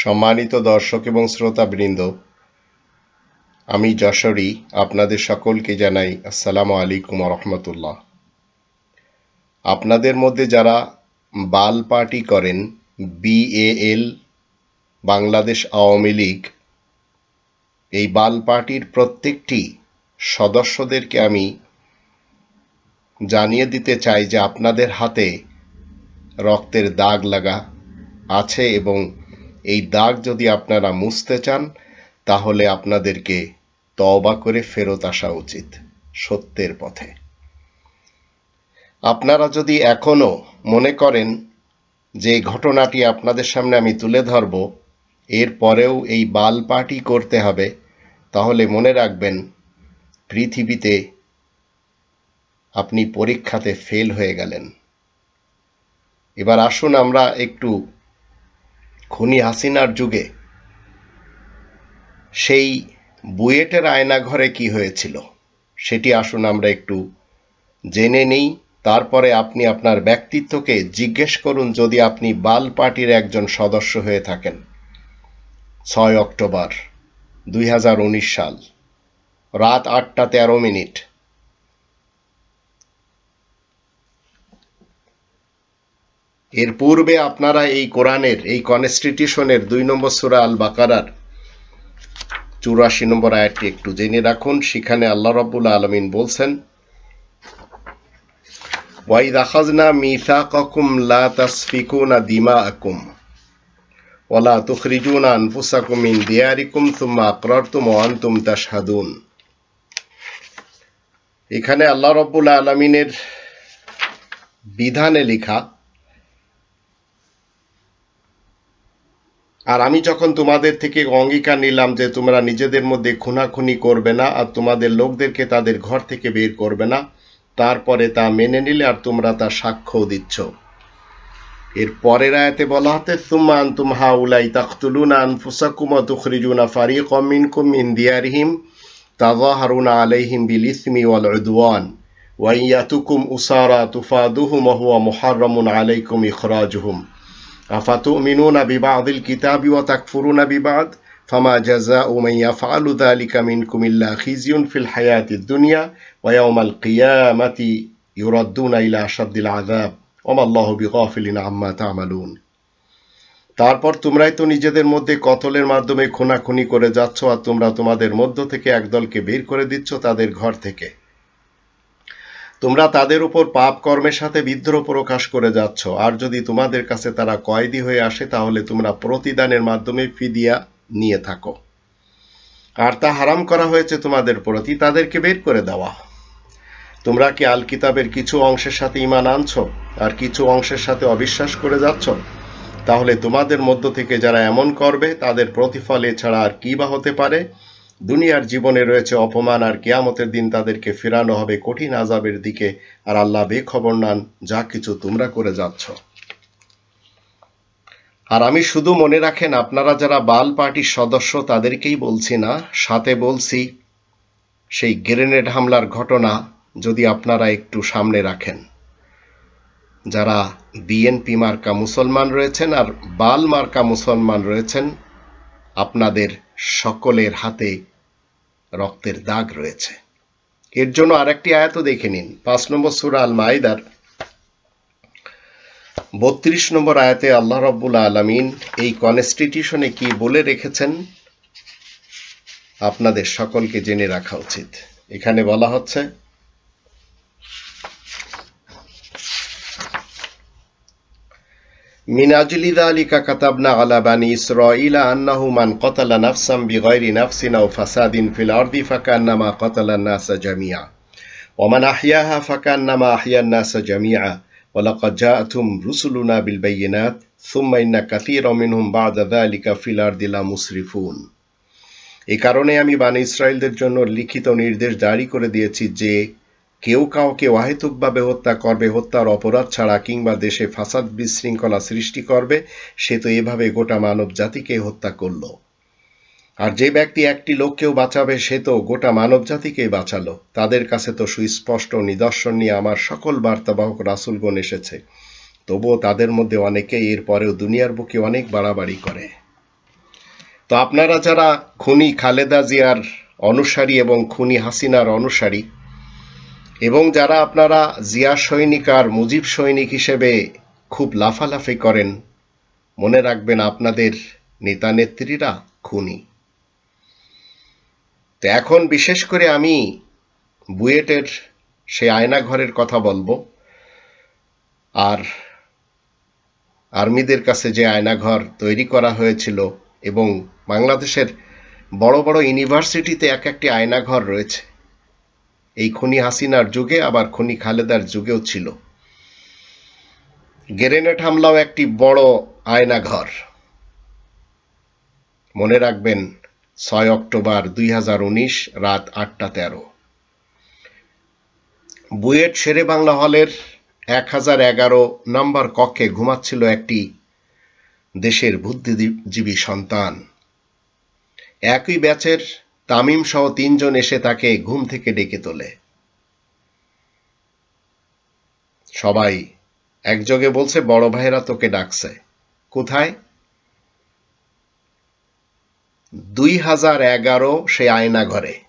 সম্মানিত দর্শক এবং শ্রোতাবৃন্দ, আমি যশোরী, আপনাদের সকলকে জানাই আসসালামু আলাইকুম রহমতুল্লাহ। আপনাদের মধ্যে যারা বাল পার্টি করেন বিএএল বাংলাদেশ আওয়ামী লীগ, এই বাল পার্টির প্রত্যেকটি সদস্যদেরকে আমি জানিয়ে দিতে চাই যে আপনাদের হাতে রক্তের দাগ লাগা আছে এবং এই দাগ যদি আপনারা মুছতে চান, তাহলে আপনাদেরকে তওবা করে ফেরত আসা উচিত সত্যের পথে। আপনারা যদি এখনও মনে করেন যে ঘটনাটি আপনাদের সামনে আমি তুলে ধরব, এর পরেও এই বাল পার্টি করতে হবে, তাহলে মনে রাখবেন পৃথিবীতে আপনি পরীক্ষাতে ফেল হয়ে গেলেন। এবার আসুন আমরা একটু খুনি হাসিনার যুগে, সেই বুয়েটের আয়নাঘরে কি হয়েছিল, সেটি আসুন আমরা একটু জেনে নেই। তারপরে আপনি আপনার ব্যক্তিত্বকে জিজ্ঞেস করুন যদি আপনি বাল পার্টির একজন সদস্য হয়ে থাকেন। ছয় অক্টোবর দুই হাজার উনিশ সাল, রাত আটটা তেরো মিনিট। এর পূর্বে আপনারা এই কোরআনের, এই কনস্টিটিউশনের দুই নম্বর সুরা আল বাকারার চুরাশি নম্বর আয়াতটি একটু জেনে রাখুন। সেখানে আল্লাহ রব্বুল আলমিন বলছেন ওয়াইদ আখাজনা মিসাকাকুম লা তাসফিকুনা দিমাআকুম ওয়ালা তুখরিজুনা আনফুসাকুম মিন দিয়ারিকুম সুম্মা আকরারতুম ওয়া আনতুম তাশহাদুন। এখানে আল্লাহ রব্বুল আলমিনের বিধানে লেখা আর আমি যখন তোমাদের থেকে অঙ্গীকার নিলাম যে তোমরা নিজেদের মধ্যে খুনাখুনি করবে না আর তোমাদের লোকদেরকে তাদের ঘর থেকে বের করবে না, তারপরে তা মেনে নিলে আর তোমরা তা সাক্ষ্য দিচ্ছ। এর পরের আয়াতে বলা হতে, সুম্মা আনতুম হাউলাই তাকতুলুনা আনফুসাকুম তুখরিজুনা ফারিকাম মিনকুম মিন দিয়ারিহিম তাযাহারুনা আলাইহিম বিল ইসমি ওয়াল উদওয়ান ওয়া ইয়াতুকুম উসারা তুফাদুহুম ওয়া হুয়া মুহাররামুন আলাইকুম ইখরাজুহুম। আফাতু মিনু নাবিবা আদিল কিতাবি ও তাকফুরু নাবিবাদ ফামা জাজা উমাইয়া ফালু দালিকা কুমিল্লা খিজিউন ফিল হায়াতি দুনিয়া ওয়াউমাল কিয়ামাতি ইউরদ্দুন ইলা আশাদ্দিল আদাব ওমাল্লাহ বিগফিলিন তারপর তোমরাই তো নিজেদের মধ্যে কতলের মাধ্যমে খুনাখুনি করে যাচ্ছ আর তোমরা তোমাদের মধ্য থেকে একদলকে বের করে দিচ্ছ তাদের ঘর থেকে। তোমরা তাদের উপর পাপ কর্মের সাথে বিদ্রোহ প্রকাশ করে যাচ্ছ। আর যদি তোমাদের কাছে তারা কয়েদি হয়ে আসে, তাহলে তোমরা প্রতিদানের মাধ্যমে ফিদিয়া নিয়ে থাকো। আর তা হারাম করা হয়েছে তোমাদের প্রতি, তাদেরকে বের করে দেওয়া। তোমরা কি আল কিতাবের কিছু অংশের সাথে ইমান আনছো? আর কিছু অংশের সাথে অবিশ্বাস করে যাচ্ছ? তাহলে তোমাদের মধ্য থেকে যারা এমন করবে, তাদের প্রতিফল এছাড়া আর কি বা হতে পারে? দুনিয়ার জীবনে রয়েছে অপমান আর কেয়ামতের দিন তাদেরকে ফেরানো হবে কঠিন আজাবের দিকে। আর আল্লাহ বেখবর নান, যা কিছু তোমরা করে যাচ্ছ। আর আমি শুধু মনে রাখেন, আপনারা যারা বাল পার্টির সদস্য, তাদেরকেই বলছি না, সাথে বলছি, সেই গ্রেনেড হামলার ঘটনা যদি আপনারা একটু সামনে রাখেন। যারা বিএনপি মার্কা মুসলমান রয়েছেন আর বাল মার্কা মুসলমান রয়েছেন, আপনাদের সকলের হাতে রক্তের দাগ রয়েছে। এর জন্য আরেকটি আয়াত দেখে নিন। পাঁচ নম্বর সুরা আল মাইদার বত্রিশ নম্বর আয়াতে আল্লাহ রব্বুল আলমিন এই কনস্টিটিউশনে কি বলে রেখেছেন? আপনাদের সকলকে জেনে রাখা উচিত। এখানে বলা হচ্ছে من أجل ذلك كتبنا على بني إسرائيل أنه من قتل نفسا بغير نفس أو فساد في الأرض فكأنما قتل الناس جميعا ومن أحياها فكأنما أحيا الناس جميعا ولقد جاءتهم رسلنا بالبينات ثم إن كثيرا منهم بعد ذلك في الأرض لمسرفون এই কারণে আমি বানি ইসরায়েলদের জন্য লিখিত নির্দেশ জারি করে দিয়েছি যে কেউ কাউকে অহেতুকভাবে হত্যা করবে, হত্যার অপরাধ ছাড়া কিংবা দেশে ফাসাদ বিশৃঙ্খলা সৃষ্টি করবে, সে তো এভাবে গোটা মানব জাতিকে হত্যা করল। আর যে ব্যক্তি একটি লোককেও বাঁচাবে, সে তো গোটা মানব জাতিকেই বাঁচালো। তাদের কাছে তো সুস্পষ্ট নিদর্শন নিয়ে আমার সকল বার্তাবাহক রাসুলগণ এসেছে। তবুও তাদের মধ্যে অনেকেই এর পরেও দুনিয়ার বুকে অনেক বাড়াবাড়ি করে। তো আপনারা যারা খুনি খালেদা জিয়ার অনুসারী এবং খুনি হাসিনার অনুসারী এবং যারা আপনারা জিয়া সৈনিক আর মুজিব সৈনিক হিসেবে খুব লাফালাফি করেন, মনে রাখবেন আপনাদের নেতা নেত্রীরা খুনি। তো এখন বিশেষ করে আমি বুয়েটের সেই আয়নাঘরের কথা বলব। আর আর্মিদের কাছে যে আয়নাঘর তৈরি করা হয়েছিল এবং বাংলাদেশের বড় বড় ইউনিভার্সিটিতে এক একটি আয়নাঘর রয়েছে এই খনি হাসিনার যুগে, আবার খনি খালেদার যুগেও ছিল। গ্রেনেড হামলাও একটি বড় আয়নাঘর। মনে রাখবেন, ছয় অক্টোবর দুই হাজার উনিশ, রাত আটটা তেরো। বুয়েট শেরে বাংলা হলের এক হাজার এগারো নম্বর কক্ষে ঘুমাচ্ছিল একটি দেশের বুদ্ধিজীবী সন্তান। একই ব্যাচের তামিম সহ তিনজন এসে তাকে ঘুম থেকে ডেকে তোলে। সবাই একযোগে বলছে, বড় ভাইরা তোকে ডাকছে। কোথায়? দুই হাজার এগারো সে আয়না ঘরে।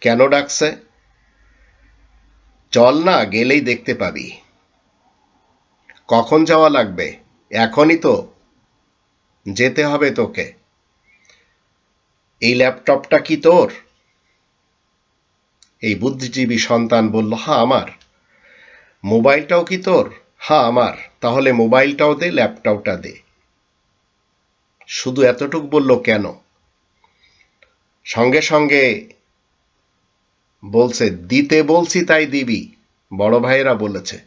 কেন ডাকছে? চল না, গেলেই দেখতে পাবি। কখন যাওয়া লাগবে? এখনই তো। যেতে হবে তোকে। এই ল্যাপটপটা কি তোর? এই বুদ্ধিজীবী সন্তান বলল হ্যাঁ আমার। মোবাইলটাও কি তোর? হ্যাঁ আমার। তাহলে মোবাইলটাও দে, ল্যাপটপটা দে। শুধু এতটুক বলল কেন? সঙ্গে সঙ্গে বলছে, দিতে বলছি, তাই দিবি। বড় ভাইয়েরা বলেছে।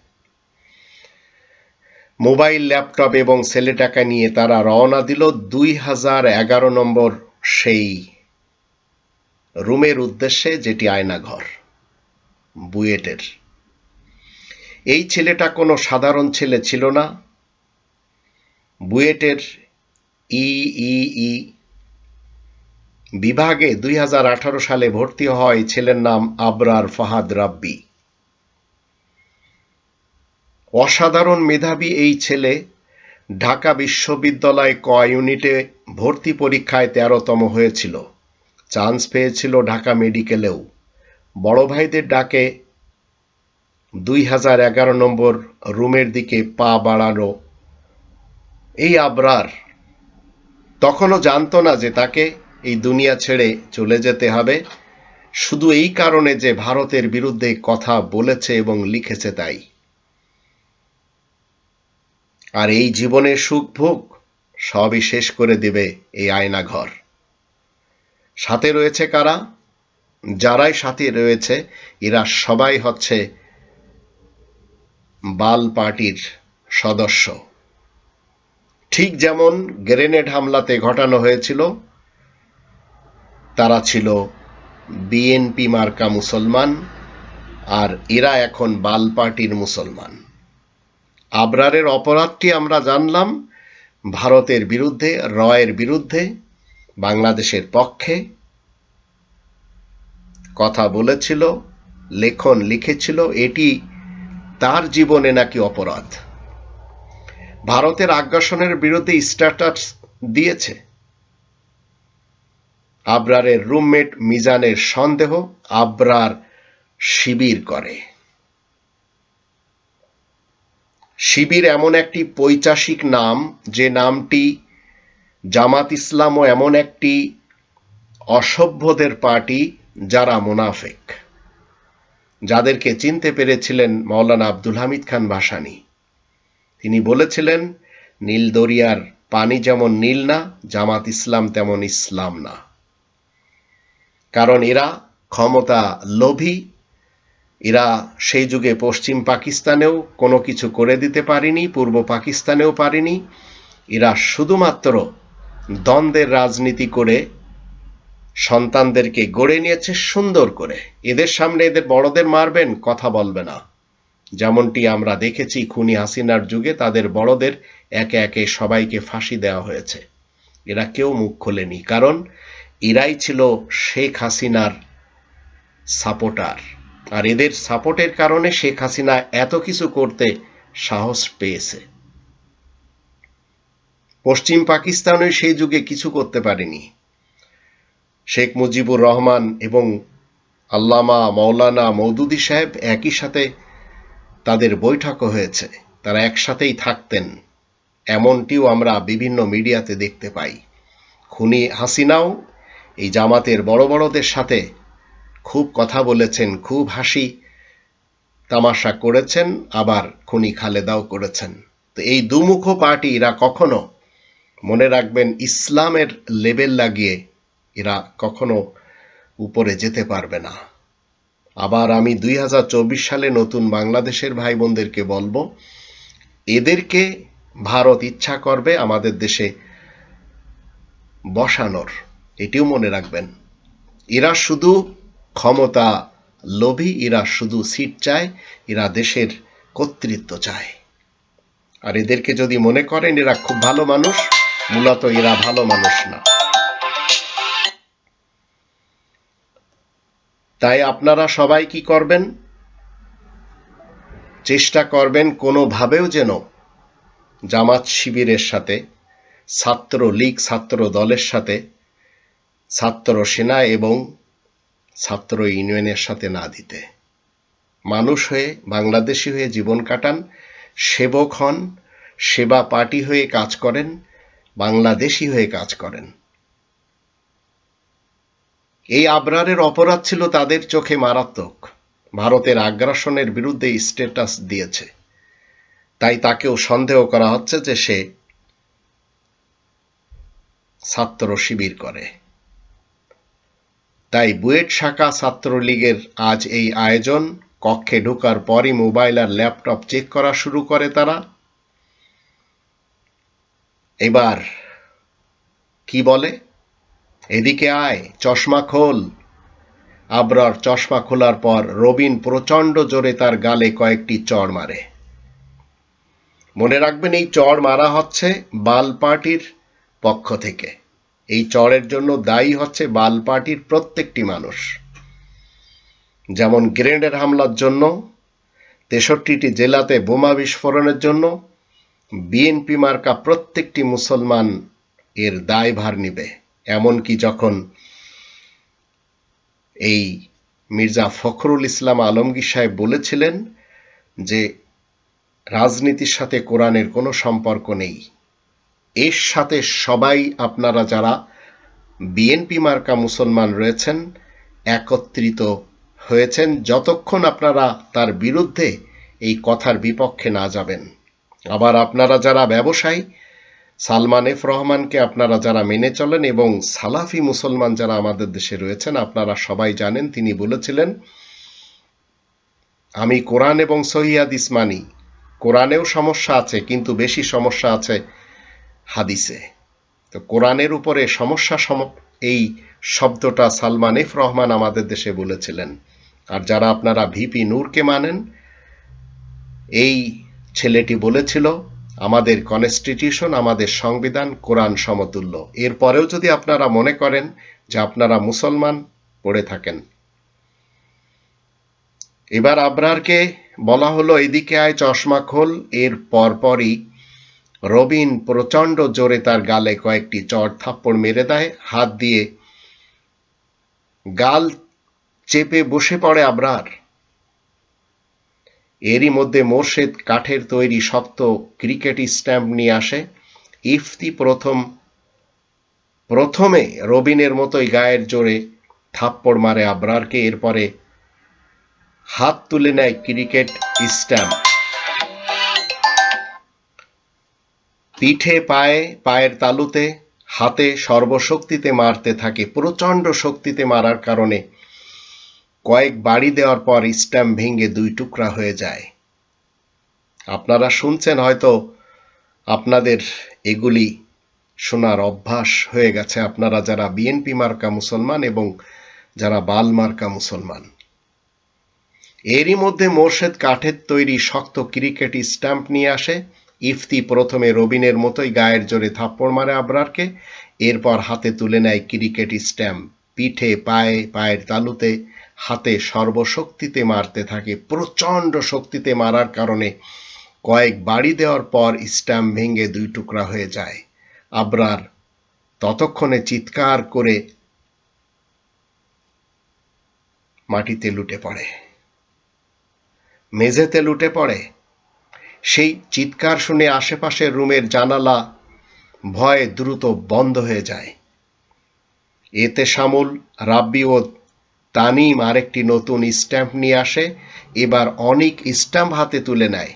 মোবাইল, ল্যাপটপ এবং ছেলে টাকা নিয়ে তারা রওনা দিল দুই হাজার এগারো নম্বর সেই রুমের উদ্দেশ্যে যেটি আয়নাঘর, বুয়েটের। এই ছেলেটা কোনো সাধারণ ছেলে ছিল না। বুয়েটের ইই বিভাগে দুই হাজার আঠারো সালে ভর্তি হয় ছেলের নাম আবরার ফাহাদ রাব্বি। অসাধারণ মেধাবী এই ছেলে ঢাকা বিশ্ববিদ্যালয় ক ইউনিটে ভর্তি পরীক্ষায় তেরোতম হয়েছিল। চান্স পেয়েছিল ঢাকা মেডিকেলেও। বড় ভাইদের ডাকে দুই হাজার এগারো নম্বর রুমের দিকে পা বাড়ানো। এই আবরার তখনও জানতো না যে তাকে এই দুনিয়া ছেড়ে চলে যেতে হবে। শুধু এই কারণে যে ভারতের বিরুদ্ধে কথা বলেছে এবং লিখেছে তাই। আর এই জীবনের সুখ ভোগ সবই শেষ করে দেবে এই আয়নাঘর। সাথে রয়েছে কারা? যারাই সাথে রয়েছে, এরা সবাই হচ্ছে বাল পার্টির সদস্য। ঠিক যেমন গ্রেনেড হামলাতে ঘটানো হয়েছিল, তারা ছিল বিএনপি মার্কা মুসলমান, আর এরা এখন বাল পার্টির মুসলমান। আবরারের অপরাধটি আমরা জানলাম ভারতের বিরুদ্ধে, রয়ের বিরুদ্ধে, বাংলাদেশের পক্ষে। কথা বলেছিল, লেখন লিখেছিল, এটি তার জীবনে নাকি অপরাধ? ভারতের আগ্রাসনের বিরুদ্ধে স্ট্যাটাস দিয়েছে। আবরারের রুমমেট মিজানের সন্দেহ আবরার শিবির করে। শিবির এমন একটি পৈচাসিক নাম, যে নামটি জামাত ইসলাম ও এমন একটি অসভ্যদের পার্টি যারা মোনাফেক। যাদেরকে চিনতে পেরেছিলেন মৌলানা আব্দুল হামিদ খান ভাসানী। তিনি বলেছিলেন, নীল দরিয়ার পানি যেমন নীল না, জামাত ইসলাম তেমন ইসলাম না। কারণ এরা ক্ষমতা লোভী এরা সেই যুগে পশ্চিম পাকিস্তানেও কোনো কিছু করে দিতে পারেনি, পূর্ব পাকিস্তানেও পারেনি। এরা শুধুমাত্র দ্বন্দ্বের রাজনীতি করে সন্তানদেরকে গড়ে নিয়েছে সুন্দর করে। এদের সামনে এদের বড়দের মারবেন, কথা বলবে না। যেমনটি আমরা দেখেছি খুনি হাসিনার যুগে, তাদের বড়দের একে একে সবাইকে ফাঁসি দেওয়া হয়েছে। এরা কেউ মুখ খোলেনি, কারণ এরাই ছিল শেখ হাসিনার সাপোর্টার। আর এদের সাপোর্টের কারণে শেখ হাসিনা এত কিছু করতে সাহস পেয়েছে। পশ্চিম পাকিস্তানও সেই যুগে কিছু করতে পারেনি। শেখ মুজিবুর রহমান এবং আল্লামা মৌলানা মৌদুদি সাহেব একই সাথে তাদের বৈঠকও হয়েছে। তারা একসাথেই থাকতেন। এমনটিও আমরা বিভিন্ন মিডিয়াতে দেখতে পাই। খুনি হাসিনাও এই জামাতের বড় বড়দের সাথে খুব কথা বলেছেন, খুব হাসি তামাশা করেছেন, আবার খুনি খালেদাও করেছেন। তো এই দুমুখ পার্টি এরা কখনো মনে রাখবেন ইসলামের লেবেল লাগিয়ে এরা কখনো উপরে যেতে পারবে না। আবার আমি দুই হাজার চব্বিশ সালে নতুন বাংলাদেশের ভাই বোনদেরকে বলব, এদেরকে ভারত ইচ্ছা করবে আমাদের দেশে বসানোর, এটিও মনে রাখবেন। এরা শুধু ক্ষমতা লোভী, এরা শুধু সিট চায়, এরা দেশের কর্তৃত্ব চায়। আর এদেরকে যদি মনে করেন, এরা খুব ভালো মানুষ, মূলত এরা ভালো মানুষ না। তাই আপনারা সবাই কি করবেন? চেষ্টা করবেন কোনোভাবেও যেন জামাত শিবিরের সাথে ছাত্র লীগ ছাত্র দলের সাথে ছাত্র সেনা এবং ছাত্র ইউনিয়নের সাথে না দিতে। মানুষ হয়ে, বাংলাদেশি হয়ে জীবন কাটান, সেবক হন, সেবা পার্টি হয়ে কাজ করেন, বাংলাদেশি হয়ে কাজ করেন। এই আবরারের অপরাধ ছিল তাদের চোখে মারাত্মক। ভারতের আগ্রাসনের বিরুদ্ধে স্ট্যাটাস দিয়েছে। তাই তাকেও সন্দেহ করা হচ্ছে যে সে ছাত্র শিবির করে। তাই বুয়েট শাখা ছাত্রলীগের আজ এই আয়োজন। কক্ষে ঢোকার পরই মোবাইল আর ল্যাপটপ চেক করা শুরু করে তারা। এবার কি বলে? এদিকে আয়, চশমা খোল। আবরার চশমা খোলার পর রবিন প্রচণ্ড জোরে তার গালে কয়েকটি চড় মারে। মনে রাখবেন এই চড় মারা হচ্ছে বাল পার্টির পক্ষ থেকে। এই চড়ের জন্য দায়ী হচ্ছে বাল পার্টির প্রত্যেকটি মানুষ। যেমন গ্রেনেডের হামলার জন্য, তেষট্টিটি জেলাতে বোমা বিস্ফোরণের জন্য বিএনপি মার্কা প্রত্যেকটি মুসলমান এর দায়ভার নিবে। এমনকি যখন এই মির্জা ফখরুল ইসলাম আলমগীর সাহেব বলেছিলেন যে, রাজনীতির সাথে কোরআনের কোনো সম্পর্ক নেই। এর সাথে সবাই আপনারা যারা বিএনপি মার্কা মুসলমান রয়েছেন, একত্রিত হয়েছেন, যতক্ষণ আপনারা তার বিরুদ্ধে এই কথার বিপক্ষে না যাবেন। আবার আপনারা যারা ব্যবসায়ী, সালমান এফ রহমানকে আপনারা যারা মেনে চলেন এবং সালাফি মুসলমান যারা আমাদের দেশে রয়েছেন, আপনারা সবাই জানেন, তিনি বলেছিলেন, আমি কোরআন এবং সহিয়াদিস মানি। কোরআনেও সমস্যা আছে, কিন্তু বেশি সমস্যা আছে হাদিসে। তো কোরআনের উপরে সমস্যা সম, এই শব্দটা সালমান এফ রহমান আমাদের দেশে বলেছিলেন। আর যারা আপনারা ভিপি নূরকে মানেন, এই ছেলেটি বলেছিল, আমাদের কনস্টিটিউশন আমাদের সংবিধান, কোরআন সমতুল্য। এরপরেও যদি আপনারা মনে করেন যে আপনারা মুসলমান, পড়ে থাকেন। এবার আবরারকে বলা হলো, এদিকে আয় চশমা খোল। এর পরপরই রবিন প্রচণ্ড জোরে তার গালে কয়েকটি চড় থাপ্পড় মেরে দেয়, হাত দিয়ে গাল চেপে বসে পড়ে আবরার। এরই মধ্যে মোর্শেদ কাঠের তৈরি শক্ত ক্রিকেট স্ট্যাম্প নিয়ে আসে। ইফতি প্রথম, প্রথমে রবিনের মতোই গায়ের জোরে থাপ্পড় মারে আবরারকে, এরপরে হাত তুলে নেয় ক্রিকেট স্ট্যাম্প। পিঠে পায়ে, পায়ের তালুতে, হাতে সর্বশক্তিতে মারতে থাকে, প্রচণ্ড শক্তিতে মারার কারণে। কয়েক বাড়ি দেওয়ার পর স্ট্যাম্প ভেঙে দুই টুকরা হয়ে যায়। আপনারা শুনছেন হয়তো আপনাদের এগুলি শোনার অভ্যাস হয়ে গেছে। আপনারা যারা বিএনপি মার্কা মুসলমান এবং যারা বাল মার্কা মুসলমান, এরই মধ্যে মোর্শেদ কাঠের তৈরি শক্ত ক্রিকেট স্ট্যাম্প নিয়ে আসে। ইফতি প্রথমে রবিনের মতোই গায়ের জোরে থাপ্পড় মারে আবরারকে, এরপর হাতে তুলে নেয় ক্রিকেট স্ট্যাম্প। পিঠে, পায়ে, পায়ের তালুতে, হাতে সর্বশক্তিতে মারতে থাকে। প্রচণ্ড শক্তিতে মারার কারণে কয়েক বাড়ি দেওয়ার পর স্ট্যাম্প ভেঙে দুই টুকরা হয়ে যায়। আবরার ততক্ষণে চিৎকার করে মাটিতে লুটে পড়ে। মেঝেতে লুটে পড়ে। সেই চিৎকার শুনে আশেপাশের রুমের জানালা ভয়ে দ্রুত বন্ধ হয়ে যায়। এতে শামুল, রাব্বি ও তানিম আরেকটি নতুন স্ট্যাম্প নিয়ে আসে, এবার অনেক স্ট্যাম্প হাতে তুলে নেয়।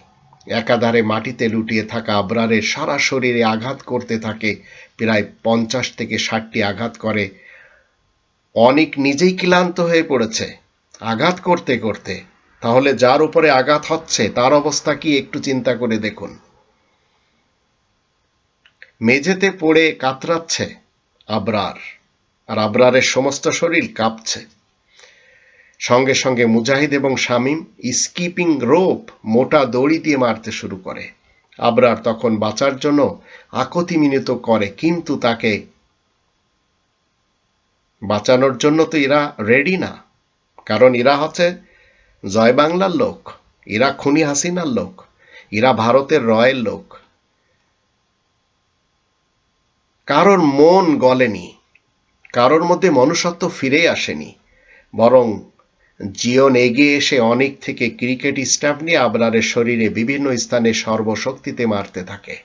একাধারে মাটিতে লুটিয়ে থাকা আবরারের সারা শরীরে আঘাত করতে থাকে, প্রায় পঞ্চাশ থেকে ষাটটি আঘাত করে। অনেক নিজেই ক্লান্ত হয়ে পড়েছে, আঘাত করতে করতে। তাহলে যার উপরে আঘাত হচ্ছে, তার অবস্থা কি একটু চিন্তা করে দেখুন। মেঝেতে পড়ে কাতরাচ্ছে আবরার, আর আবরারের সমস্ত শরীর কাঁপছে। সঙ্গে সঙ্গে মুজাহিদ এবং শামীম স্কিপিং রোপ মোটা দড়ি দিয়ে মারতে শুরু করে। আবরার তখন বাঁচার জন্য আকতি মিনিত করে, কিন্তু তাকে বাঁচানোর জন্য তো এরা রেডি না, কারণ এরা হচ্ছে জয় বাংলার লোক এরা খুনি হাসিনার লোক এরা ভারতের রয়ের লোক। কারোর মন গলেনি, কারোর মধ্যে মনুষ্যত্ব ফিরে আসেনি, বরং জিওন এগিয়ে এসে অনেক থেকে ক্রিকেট স্ট্যাম্প নিয়ে আবরারের শরীরে বিভিন্ন স্থানে সর্বশক্তিতে মারতে থাকে।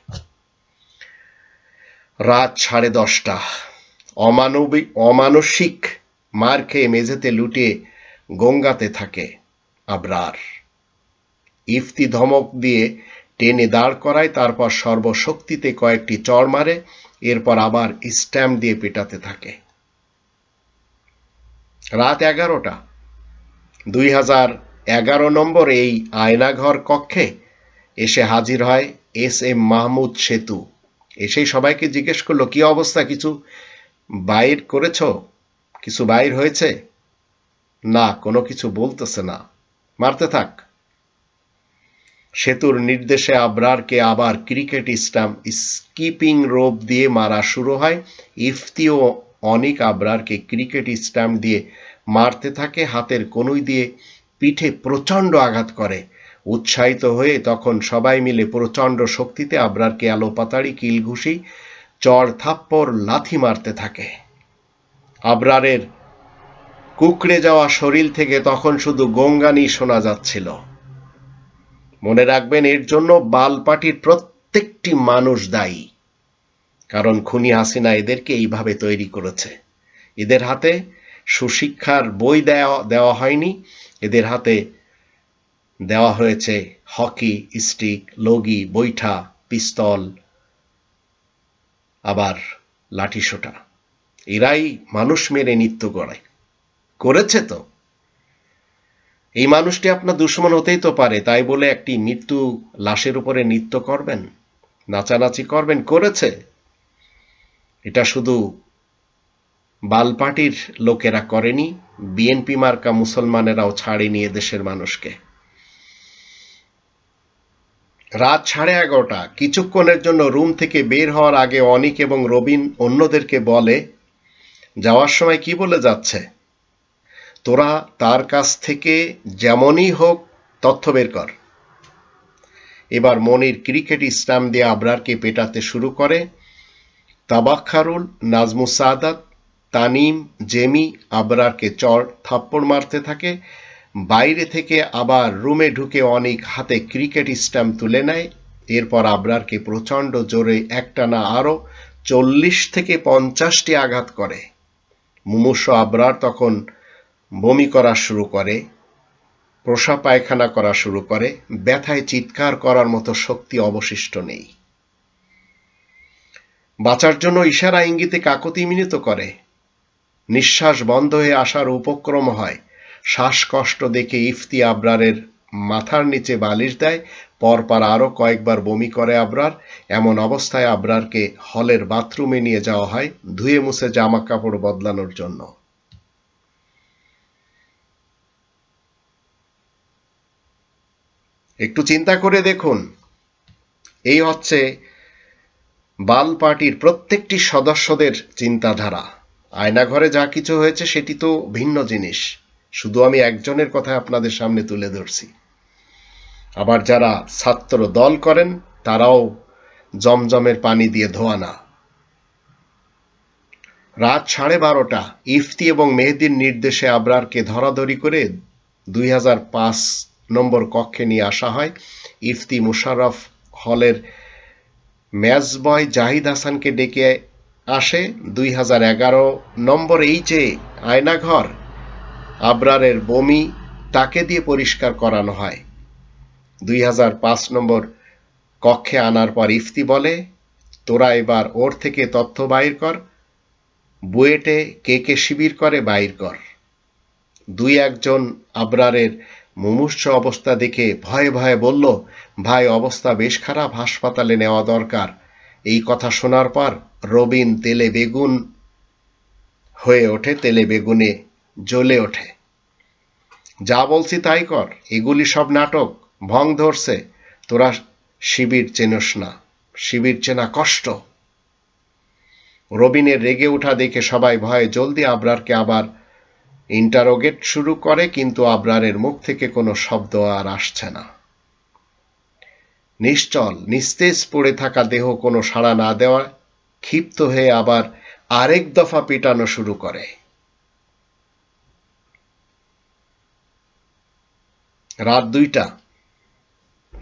রাত সাড়ে দশটা। অমানবিক অমানসিক মার খেয়ে মেঝেতে লুটিয়ে গঙ্গাতে থাকে। আবরার। ইফতি ধমক দিয়ে টেনে দাঁড় করায়, তারপর সর্বশক্তিতে কয়েকটি চড় মারে, এরপর আবার স্ট্যাম্প দিয়ে পেটাতে থাকে। রাত এগারোটা। দুই হাজার এগারো নম্বর এই আয়নাঘর কক্ষে এসে হাজির হয় এস এম মাহমুদ সেতু। এসেই সবাইকে জিজ্ঞেস করল, কি অবস্থা? কিছু বাইর করেছ? কিছু বাইর হয়েছে? না, কোনো কিছু বলতেছে না। মারতে থাক। সেতুর নির্দেশে আবরারকে আবার ক্রিকেট স্টাম্প স্কিপিং রোপ দিয়ে মারা শুরু হয়। ইফতিও অনেক আবরারকে ক্রিকেট স্টাম্প দিয়ে মারতে থাকে, হাতের কনুই দিয়ে পিঠে প্রচণ্ড আঘাত করে। উৎসাহিত হয়ে তখন সবাই মিলে প্রচণ্ড শক্তিতে আবরারকে আলো পাতাড়ি কিলঘুষি, চড় থাপ্পড়, লাথি মারতে থাকে। আবরারের কুকড়ে যাওয়া শরীর থেকে তখন শুধু গঙ্গানি শোনা যাচ্ছিল। মনে রাখবেন, এর জন্য বালপাটির প্রত্যেকটি মানুষ দায়ী। কারণ খুনি হাসিনা এদেরকে এইভাবে তৈরি করেছে। এদের হাতে সুশিক্ষার বই দেওয়া দেওয়া হয়নি। এদের হাতে দেওয়া হয়েছে হকি, স্টিক, লগি, বৈঠা, পিস্তল, আবার লাঠিসোটা। এরাই মানুষ মেরে নৃত্য গড়ায়। করেছে তো? এই মানুষটি আপনার দুশ্মন হতেই তো পারে, তাই বলে একটি মৃত্যু লাশের উপরে নৃত্য করবেন, নাচানাচি করবেন, করেছে? এটা শুধু বালপাটির লোকেরা করেনি বিএনপি মার্কা মুসলমানেরাও ছাড়েনি দেশের মানুষকে। রাত সাড়ে এগারোটা, কিছুক্ষণের জন্য রুম থেকে বের হওয়ার আগে অনিক এবং রবিন অন্যদেরকে বলে, যাওয়ার সময় কি বলে যাচ্ছে? তোরা তার কাছ থেকে যেমনই হোক তথ্য বের কর। এবার মনির ক্রিকেট স্টাম্প দিয়ে আবরারকে পেটাতে শুরু করে। তাবাক্ষারুল নাজমুস সাদাত, তানিম, জেমি আবরারকে চর থাপ্পড় মারতে থাকে। বাইরে থেকে আবার রুমে ঢুকে অনেক হাতে ক্রিকেট স্ট্যাম্প তুলে নেয়। এরপর আবরারকে প্রচণ্ড জোরে একটানা আরও চল্লিশ থেকে পঞ্চাশটি আঘাত করে। মুমূর্ষ আবরার তখন বমি করা শুরু করে প্রসা পায়খানা করা শুরু করে, ব্যথায় চিৎকার করার মতো শক্তি অবশিষ্ট নেই। বাঁচার জন্য ইশারা ইঙ্গিতে কাকতি মিনিত করে। নিঃশ্বাস বন্ধ হয়ে আসার উপক্রম হয়। শ্বাসকষ্ট দেখে ইফতি আবরারের মাথার নিচে বালিশ দেয়। পরপর আরও কয়েকবার বমি করে আবরার। এমন অবস্থায় আবরারকে হলের বাথরুমে নিয়ে যাওয়া হয়, ধুয়ে মুছে জামা কাপড় বদলানোর জন্য। একটু চিন্তা করে দেখুন। এই হচ্ছে বাল পার্টির প্রত্যেকটি সদস্যদের চিন্তাধারা। আয়নাঘরে যা কিছু হয়েছে সেটি তো ভিন্ন জিনিস। শুধু আমি একজনের কথা আপনাদের সামনে তুলে ধরছি। আবার যারা ছাত্র দল করেন, তারাও জমজমের পানি দিয়ে ধোয়া না রাত সাড়ে বারোটা, ইফতি এবং মেহেদির নির্দেশে আবরারকে ধরাধরি করে দুই হাজার পাঁচ নম্বর কক্ষে নিয়ে আসা হয়। ইফতি মুশারফ হলের ম্যাচ বয় জাহিদ হাসানকে ডেকে আসে। দুই হাজার এগারো নম্বর এই যে আয়নাঘর, আবরারের বমি তাকে দিয়ে পরিষ্কার করানো হয়। দুই হাজার পাঁচ নম্বর কক্ষে আনার পর ইফতি বলে, তোরা এবার ওর থেকে তথ্য বাইর কর। বুয়েটে কে কে শিবির করে বাইর কর। দুই একজন আবরারের মুমূর্ষ অবস্থা দেখে ভয়ে ভয়ে বলল, ভাই, অবস্থা বেশ খারাপ, হাসপাতালে নেওয়া দরকার। এই কথা শোনার পর রবিন তেলে বেগুন হয়ে ওঠে, তেলে বেগুনে জ্বলে ওঠে। যা বলছি তাই কর, এগুলি সব নাটক, ভং ধরছে। তোরা শিবির চেনস না, শিবির চেনা কষ্ট। রবিনের রেগে ওঠা দেখে সবাই ভয়ে জলদি আবরারকে আবার ইন্টারোগেট শুরু করে, কিন্তু আবরারের মুখ থেকে কোনো শব্দ আর আসছে না। নিশ্চল, নিস্তেজ পড়ে থাকা দেহ কোনো সাড়া না দেওয়া ক্ষিপ্ত হয়ে আবার আরেক দফা পিটানো শুরু করে। রাত দুইটা।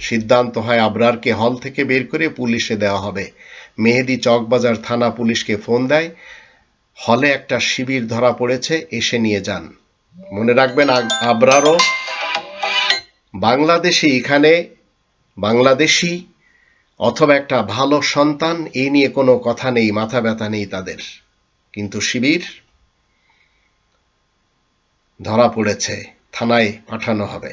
সিদ্ধান্ত হয় আবরারকে হল থেকে বের করে পুলিশে দেওয়া হবে। মেহেদি চকবাজার থানা পুলিশকে ফোন দেয়। হলে একটা শিবির ধরা পড়েছে, এসে নিয়ে যান। মনে রাখবেন আবরারও বাংলাদেশি এখানে, বাংলাদেশি অথবা একটা ভালো সন্তান এই নিয়ে কোনো কথা নেই, মাথা ব্যথা নেই তাদের। কিন্তু শিবির ধরা পড়েছে, থানায় পাঠানো হবে।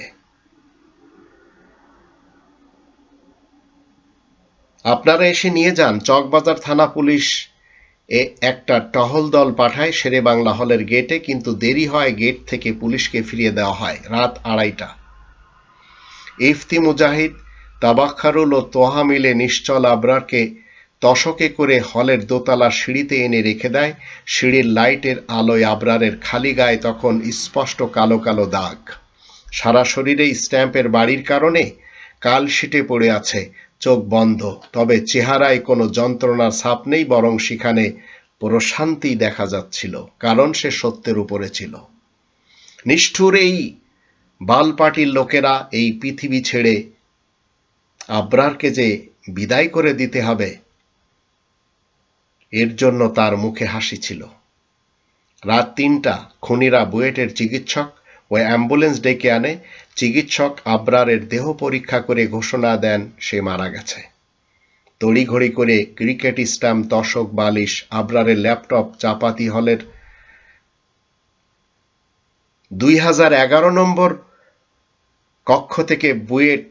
আপনারা এসে নিয়ে যান, চকবাজার থানা পুলিশ এ একটা টহল দল পাঠায় শেরে বাংলা হলের গেটে, কিন্তু দেরি হয় গেট থেকে পুলিশকে ফিরিয়ে দেওয়া হয় রাত আড়াইটা। ইফতি মুজাহিদ তাবাক্ষারুল ও তোহা মিলে নিশ্চল আবরারকে তশকে করে হলের দোতলা সিঁড়িতে এনে রেখে দেয়। সিঁড়ির লাইটের আলোয় আবরারের খালি গায়ে তখন স্পষ্ট কালো কালো দাগ। সারা শরীরে স্ট্যাম্পের বাড়ির কারণে কাল শিটে পড়ে আছে চোখ বন্ধ। তবে চেহারায় কোনো যন্ত্রণার ছাপ নেই, বরং সেখানে প্রশান্তি দেখা যাচ্ছিল, কারণ সে সত্যের উপরে ছিল। নিষ্ঠুর এই বাল পার্টির লোকেরা এই পৃথিবী ছেড়ে আব্রারকে যে বিদায় করে দিতে হবে, এর জন্য তার মুখে হাসি ছিল। রাত তিনটা খুনিরা বুয়েটের চিকিৎসক ও অ্যাম্বুলেন্স ডেকে আনে চিকিৎসক আবরারের দেহ পরীক্ষা করে ঘোষণা দেন, সে মারা গেছে। তড়িঘড়ি করে ক্রিকেট স্ট্যাম্প তশক বালিশ আবরারের ল্যাপটপ চাপাতি হলের দুই হাজার এগারো নম্বর কক্ষ থেকে বুয়েট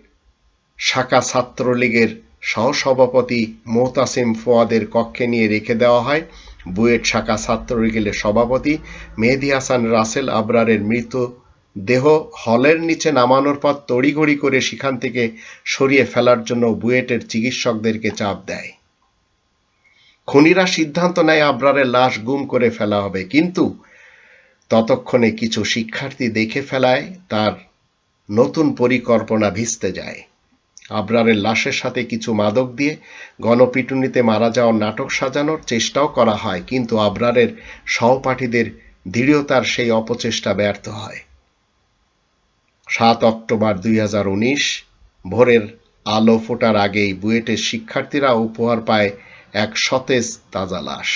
শাখা ছাত্রলীগের সহসভাপতি মোহতাসিম ফোয়াদের কক্ষে নিয়ে রেখে দেওয়া হয়। বুয়েট শাখা ছাত্রলীগের সভাপতি মেহেদি হাসান রাসেল আবরারের মৃত দেহ হলের নিচে নামানোর পর তড়িঘড়ি করে সেখান থেকে সরিয়ে ফেলার জন্য বুয়েটের চিকিৎসকদেরকে চাপ দেয়। খুনিরা সিদ্ধান্ত নেয় আবরারের লাশ গুম করে ফেলা হবে, কিন্তু ততক্ষণে কিছু শিক্ষার্থী দেখে ফেলায়, তার নতুন পরিকল্পনা ভিস্তে যায়। আবরারের লাশের সাথে কিছু মাদক দিয়ে গণপিটুনিতে মারা যাওয়ার নাটক সাজানোর চেষ্টাও করা হয়, কিন্তু আবরারের সহপাঠীদের দৃঢ়তার সেই অপচেষ্টা ব্যর্থ হয়। সাত অক্টোবর দুই হাজার উনিশ, ভোরের আলো ফোটার আগেই বুয়েটের শিক্ষার্থীরা উপহার পায় এক সতেজ তাজা লাশ।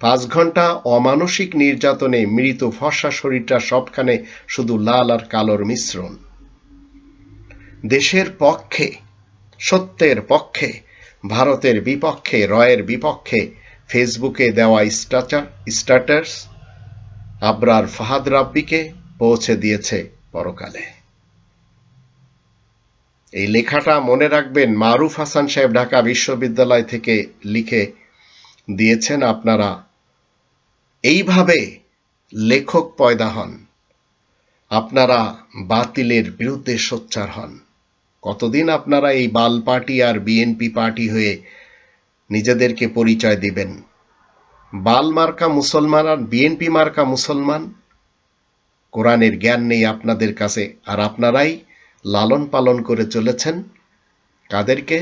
পাঁচ ঘণ্টা অমানসিক নির্যাতনে মৃত ফর্সা শরীরটা সবখানে শুধু লাল আর কালোর মিশ্রণ। দেশের পক্ষে, সত্যের পক্ষে, ভারতের বিপক্ষে, রয়ের বিপক্ষে ফেসবুকে দেওয়া স্ট্যাটার স্ট্যাটাস, আবরার ফাহাদ রাব্বিকে পৌঁছে দিয়েছে পরকালে। এই লেখাটা মনে রাখবেন, মারুফ হাসান সাহেব ঢাকা বিশ্ববিদ্যালয় থেকে লিখে দিয়েছেন আপনারা। এইভাবে লেখক পয়দা হন, আপনারা বাতিলের বিরুদ্ধে সোচ্চার হন। কতদিন আপনারা এই বাল পার্টি আর বিএনপি পার্টি হয়ে নিজেদেরকে পরিচয় দিবেন? বাল মার্কা মুসলমান আর বিএনপি মার্কা মুসলমান? কোরআনের জ্ঞান নেই আপনাদের কাছে, আর আপনারাই লালন পালন করে চলেছেন কাদেরকে?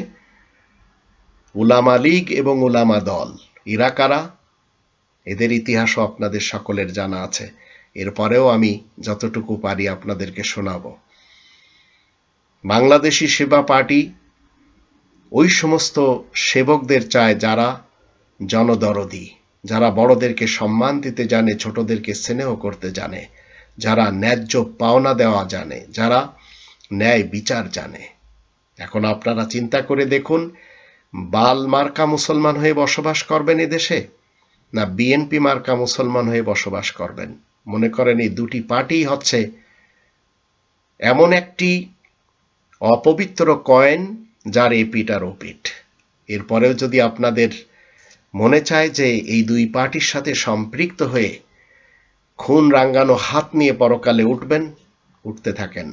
উলামা লীগ এবং উলামা দল। ইরা কারা? এদের ইতিহাসও আপনাদের সকলের জানা আছে। এরপরেও আমি যতটুকু পারি আপনাদেরকে শোনাবো। বাংলাদেশি সেবা পার্টি ওই সমস্ত সেবকদের চায় যারা জনদরদি, যারা বড়দেরকে সম্মান দিতে জানে, ছোটদেরকে স্নেহ করতে জানে। যারা ন্যায্য পাওনা দেওয়া জানে, যারা ন্যায় বিচার জানে। এখন আপনারা চিন্তা করে দেখুন, বাল মার্কা মুসলমান হয়ে বসবাস করবেন এদেশে না বিএনপি মার্কা মুসলমান হয়ে বসবাস করবেন? মনে করেন এই দুটি পার্টি হচ্ছে এমন একটি অপবিত্র কয়েন যার এপিট আর ওপিট এরপরেও যদি আপনাদের মনে চায় যে এই দুই পার্টির সাথে সম্পৃক্ত হয়ে খুন রাঙ্গানো হাত নিয়ে পরকালে উঠবেন উঠতে থাকেন।